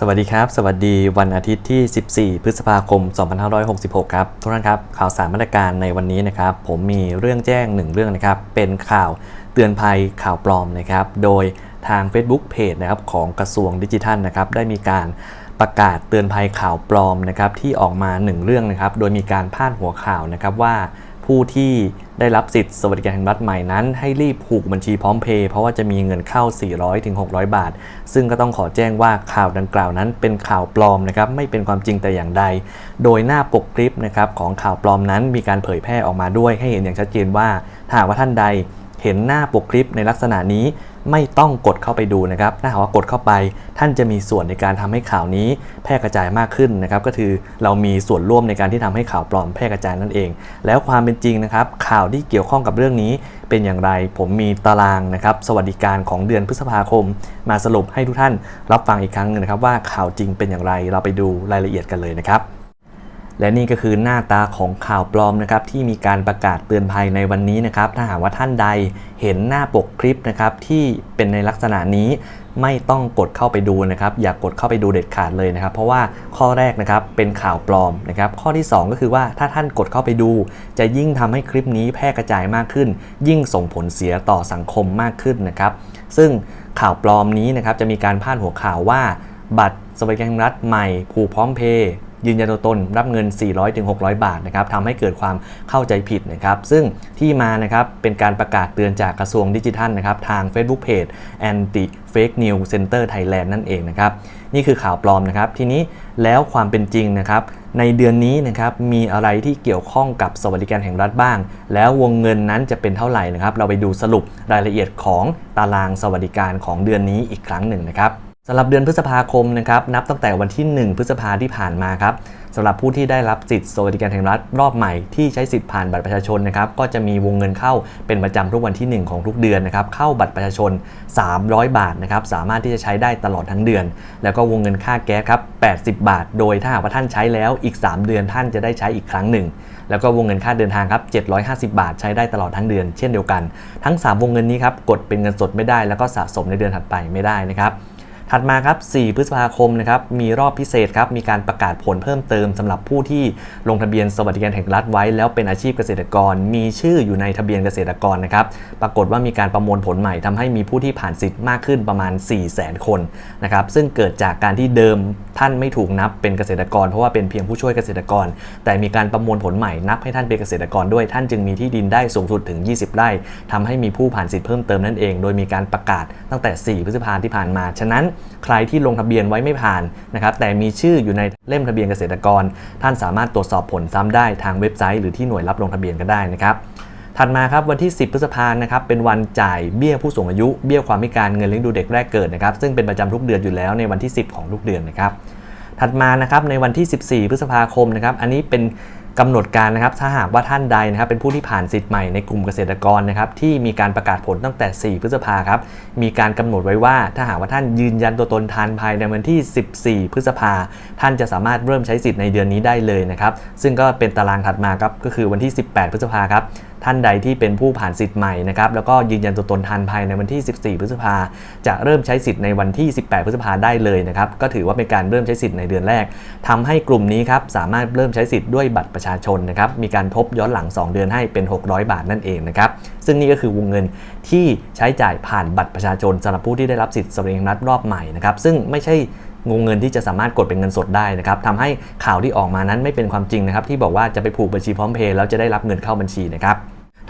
สวัสดีครับ สวัสดีวันอาทิตย์ที่ 14 พฤษภาคม 2566 ครับทุกท่านครับ ข่าวสารมาตรการในวันนี้นะครับ ผมมีเรื่องแจ้งหนึ่งเรื่องนะครับ เป็นข่าวเตือนภัยข่าวปลอมนะครับ โดยทาง Facebook Page นะครับของกระทรวงดิจิทัลนะครับ ได้มีการประกาศเตือนภัยข่าวปลอมนะครับที่ออกมา 1 เรื่องนะครับ โดยมีการพาดหัวข่าวนะครับว่าผู้ที่ ได้รับสิทธิ์สวัสดิการแห่งรัฐใหม่นั้น ให้รีบผูกบัญชีพร้อมเพย์เพราะว่าจะมีเงินเข้า 400-600 บาท ซึ่งก็ต้องขอแจ้งว่าข่าวดังกล่าวนั้นเป็นข่าวปลอมนะครับไม่เป็นความจริงแต่อย่างใด โดยหน้าปกคลิปนะครับของข่าวปลอมนั้นมีการเผยแพร่ออกมาด้วยให้เห็นอย่างชัดเจนว่าถ้าหากว่าท่านใด เห็นหน้าปกคลิปในลักษณะนี้ไม่ต้องกดเข้าไปดูนะครับ ถ้าหากว่ากดเข้าไป ท่านจะมีส่วนในการทำให้ข่าวนี้แพร่กระจายมากขึ้นนะครับ ก็คือเรามีส่วนร่วมในการที่ทำให้ข่าวปลอมแพร่กระจายนั่นเอง แล้วความเป็นจริงนะครับ ข่าวที่เกี่ยวข้องกับเรื่องนี้เป็นอย่างไร ผมมีตารางนะครับ สวัสดิการของเดือนพฤษภาคม มาสรุปให้ทุกท่านรับฟังอีกครั้งนึงนะครับว่าข่าวจริงเป็นอย่างไร เราไปดูรายละเอียดกันเลยนะครับ และนี่ก็คือหน้าตาของข่าวปลอมนะครับที่มีการประกาศเตือนภัยในวันนี้นะครับ ถ้าหากว่าท่านใดเห็นหน้าปกคลิปนะครับที่เป็นในลักษณะนี้ไม่ต้องกดเข้าไปดูนะครับ อย่ากกดเข้าไปดูเด็ดขาดเลยนะครับ เพราะว่าข้อแรกนะครับเป็นข่าวปลอมนะครับ ข้อที่ 2 ก็คือว่าถ้าท่านกดเข้าไปดู จะยิ่งทำให้คลิปนี้แพร่กระจายมากขึ้น ยิ่งส่งผลเสียต่อสังคมมากขึ้นนะครับ ซึ่งข่าวปลอมนี้นะครับจะมีการพาดหัวข่าวว่า บัตรสวัสดิการรัฐใหม่ผูกพร้อมเพย์ ยืนยันตัวตนรับเงิน 400-600 บาทนะครับทำให้เกิดความเข้าใจผิดนะครับซึ่งที่มานะครับเป็นการประกาศเตือนจากกระทรวงดิจิทัลนะครับทาง Facebook Page Anti Fake News Center Thailand นั่นเองนะครับนี่คือข่าวปลอมนะครับทีนี้แล้วความเป็นจริงนะครับในเดือนนี้นะครับมีอะไรที่เกี่ยวข้องกับสวัสดิการแห่งรัฐบ้าง แล้ววงเงินนั้นจะเป็นเท่าไหร่นะครับ เราไปดูสรุปรายละเอียดของตารางสวัสดิการของเดือนนี้อีกครั้งหนึ่งนะครับ สำหรับเดือนพฤษภาคมนะครับนับตั้งแต่วันที่ 1 พฤษภาที่ผ่านมาครับสำหรับผู้ที่ได้รับสิทธิ์สวัสดิการแห่งรัฐรอบใหม่ที่ใช้สิทธิ์ผ่านบัตรประชาชนนะครับก็จะมีวงเงินเข้าเป็นประจำทุกวันที่ 1 ของทุกเดือนนะครับเข้าบัตรประชาชน 300 บาทนะครับสามารถที่จะใช้ได้ตลอดทั้งเดือน แล้วก็วงเงินค่าแก๊สครับ80 บาท โดยถ้าหากว่าท่านใช้แล้วอีก 3 เดือนท่านจะได้ใช้อีกครั้งหนึ่ง แล้วก็วงเงินค่าเดินทางครับ750 บาท ใช้ได้ตลอดทั้งเดือน เช่นเดียวกัน ทั้ง 3 วงเงินนี้ครับกดเป็นเงินสดไม่ได้ แล้วก็สะสมในเดือนถัดไปไม่ได้นะครับ ถัดมาครับ 4 พฤษภาคมนะครับ มีรอบพิเศษครับ มีการประกาศผลเพิ่มเติมสำหรับผู้ที่ลงทะเบียนสวัสดิการแห่งรัฐไว้ แล้วเป็นอาชีพเกษตรกร มีชื่ออยู่ในทะเบียนเกษตรกรนะครับ ปรากฏว่ามีการประมวลผลใหม่ทำให้มีผู้ที่ผ่านสิทธิ์มากขึ้นประมาณ 4 0 0 0 0 0 คนนะครับ ซึ่งเกิดจากการที่เดิมท่านไม่ถูกนับเป็นเกษตรกร เพราะว่าเป็นเพียงผู้ช่วยเกษตรกร แต่มีการประมวลผลใหม่นับให้ท่านเป็นเกษตรกรด้วยท่านจึงมีที่ดินได้สูงสุดถึง 20 ไร่ทำให้มีผู้ผ่านสิทธิ์เพิ่มเติมนั่นเอง โดยมีการประกาศตั้งแต่ 4 พฤษภาที่ผ่านมา ฉะนั้นใครที่ลงทะเบียนไว้ไม่ผ่านนะครับแต่มีชื่ออยู่ในเล่มทะเบียนเกษตรกร ท่านสามารถตรวจสอบผลซ้ำได้ทางเว็บไซต์หรือที่หน่วยรับลงทะเบียนก็ได้นะครับถัดมาครับวันที่ 10 พฤษภาคมนะครับเป็นวันจ่ายเบี้ยผู้สูงอายุ เบี้ยความพิการเงินเลี้ยงดูเด็กแรกเกิดนะครับซึ่งเป็นประจำทุกเดือนอยู่แล้วในวันที่ 10 ของทุกเดือนนะครับถัดมานะครับในวันที่ 14 พฤษภาคมนะครับอันนี้เป็น กำหนดการนะครับ ถ้าหากว่าท่านใดนะครับ เป็นผู้ที่ผ่านสิทธิ์ใหม่ในกลุ่มเกษตรกรนะครับ ที่มีการประกาศผลตั้งแต่ 4 พฤษภาครับ มีการกำหนดไว้ว่าถ้าหากว่าท่านยืนยันตัวตนทันภายในวันที่ 14 พฤษภา ท่านจะสามารถเริ่มใช้สิทธิ์ในเดือนนี้ได้เลยนะครับ ซึ่งก็เป็นตารางถัดมาครับ ก็คือวันที่ 18 พฤษภาครับ ท่านใดที่เป็นผู้ผ่านสิทธิ์ใหม่นะครับแล้วก็ยืนยันตัวตนทันภายในวันที่ 14 พฤษภาจะเริ่มใช้สิทธิ์ในวันที่ 18 พฤษภาได้เลยนะครับก็ถือว่าเป็นการเริ่มใช้สิทธิ์ในเดือนแรกทำให้กลุ่มนี้ครับสามารถเริ่มใช้สิทธิ์ด้วยบัตรประชาชนนะครับมีการทบย้อนหลัง 2 เดือนให้เป็น 600 บาทนั่นเองนะครับซึ่งนี่ก็คือวงเงินที่ใช้จ่ายผ่านบัตรประชาชนสำหรับผู้ที่ได้รับสิทธิ์สวัสดิการรัฐรอบใหม่นะครับซึ่งไม่ใช่วงเงินที่จะสามารถกดเป็นเงินสดได้นะครับทำให้ข่าวที่ออกมานั้นไม่เป็นความจริงนะครับที่บอกว่าจะไปผูกบัญชีพร้อมเพย์แล้วจะได้รับเงินเข้าบัญชีนะครับ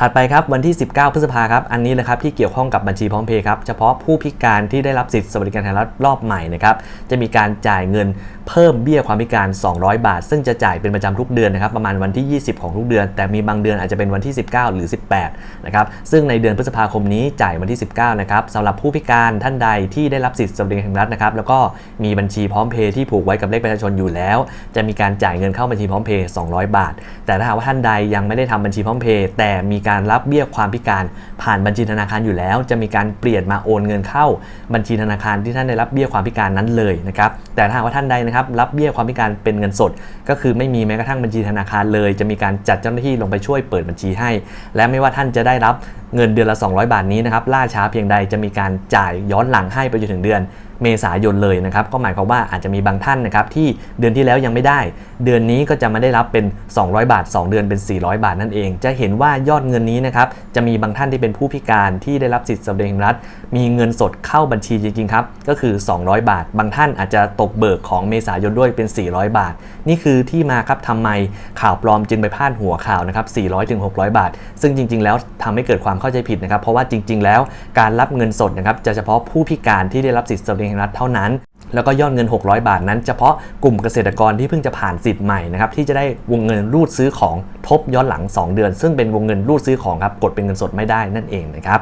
ถัดไปครับวันที่ 19 พฤษภาครับอันนี้นะครับที่เกี่ยวข้องกับบัญชีพร้อมเพย์ครับเฉพาะผู้พิการที่ได้รับสิทธิสวัสดิการแห่งรัฐรอบใหม่นะครับจะมีการจ่ายเงินเพิ่มเบี้ยความพิการ 200 บาท ซึ่งจะจ่ายเป็นประจำทุกเดือนนะครับประมาณวันที่ 20 ของทุกเดือน แต่มีบางเดือนอาจจะเป็นวันที่ 19 หรือ 18นะครับซึ่งในเดือนพฤษภาคมนี้จ่ายวันที่ 19นะครับสำหรับผู้พิการท่านใดที่ได้รับสิทธิสวัสดิการแห่งรัฐนะครับแล้วก็มีบัญชีพร้อมเพย์ที่ผูกไว้กับเลขประชาชนอยู่แล้ว จะมีการจ่ายเงินเข้าบัญชีพร้อมเพย์200 บาท แต่ถ้าหากว่าท่านใดยังไม่ได้ทำบัญชีพร้อมเพย์แต่มีการรับเบี้ยความพิการผ่านบัญชีธนาคารอยู่แล้ว จะมีการเปลี่ยนมาโอนเงินเข้าบัญชีธนาคารที่ท่านได้รับเบี้ยความพิการนั้นเลยนะครับแต่ถ้าว่าท่านใดนะครับรับเบี้ยความพิการเป็นเงินสด ก็คือไม่มีแม้กระทั่งบัญชีธนาคารเลย จะมีการจัดเจ้าหน้าที่ลงไปช่วยเปิดบัญชีให้ และไม่ว่าท่านจะได้รับเงินเดือนละ 200 บาทนี้นะครับล่าช้าเพียงใดจะมีการจ่ายย้อนหลังให้ไปจนถึงเดือน เมษายนเลยนะครับก็หมายความว่าอาจจะมีบางท่านนะครับที่เดือนที่แล้วยังไม่ได้ เดือนนี้ก็จะมาได้รับเป็น 200 บาท 2 เดือนเป็น 400 บาทนั่นเอง จะเห็นว่ายอดเงินนี้นะครับจะมีบางท่านที่เป็นผู้พิการที่ได้รับสิทธิ์สวัสดิการรัฐ มีเงินสดเข้าบัญชีจริงๆครับก็คือ 200 บาท บางท่านอาจจะตกเบิกของเมษายนด้วยเป็น 400 บาท นี่คือที่มาครับทำไมข่าวปลอมจึงไปพาดหัวข่าวนะครับ 400ถึง600 บาท ซึ่งจริง ๆ แล้วทำให้เกิดความเข้าใจผิดนะครับ เพราะว่าจริง ๆ แล้วการรับเงินสดนะครับจะเฉพาะผู้พิการที่ได้รับสิทธิสวัสดิการแห่งรัฐเท่านั้น แล้วก็ยอดเงิน 600 บาทนั้น เฉพาะกลุ่มเกษตรกรที่เพิ่งจะผ่านสิทธิ์ใหม่นะครับที่จะได้วงเงินรูดซื้อของทบย้อนหลัง 2 เดือน ซึ่งเป็นวงเงินรูดซื้อของครับกดเป็นเงินสดไม่ได้นั่นเองนะครับ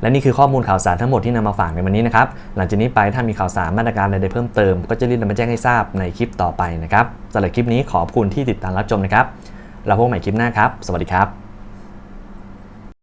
และนี่คือข้อมูลข่าวสารทั้งหมดที่นำมาฝากในวันนี้นะครับ หลังจากนี้ไปถ้ามีข่าวสารมาตรการใดๆเพิ่มเติม ก็จะรีบนำมาแจ้งให้ทราบในคลิปต่อไปนะครับสำหรับคลิปนี้ขอบคุณที่ติดตามรับชมนะครับ เราพบใหม่คลิปหน้าครับ สวัสดีครับ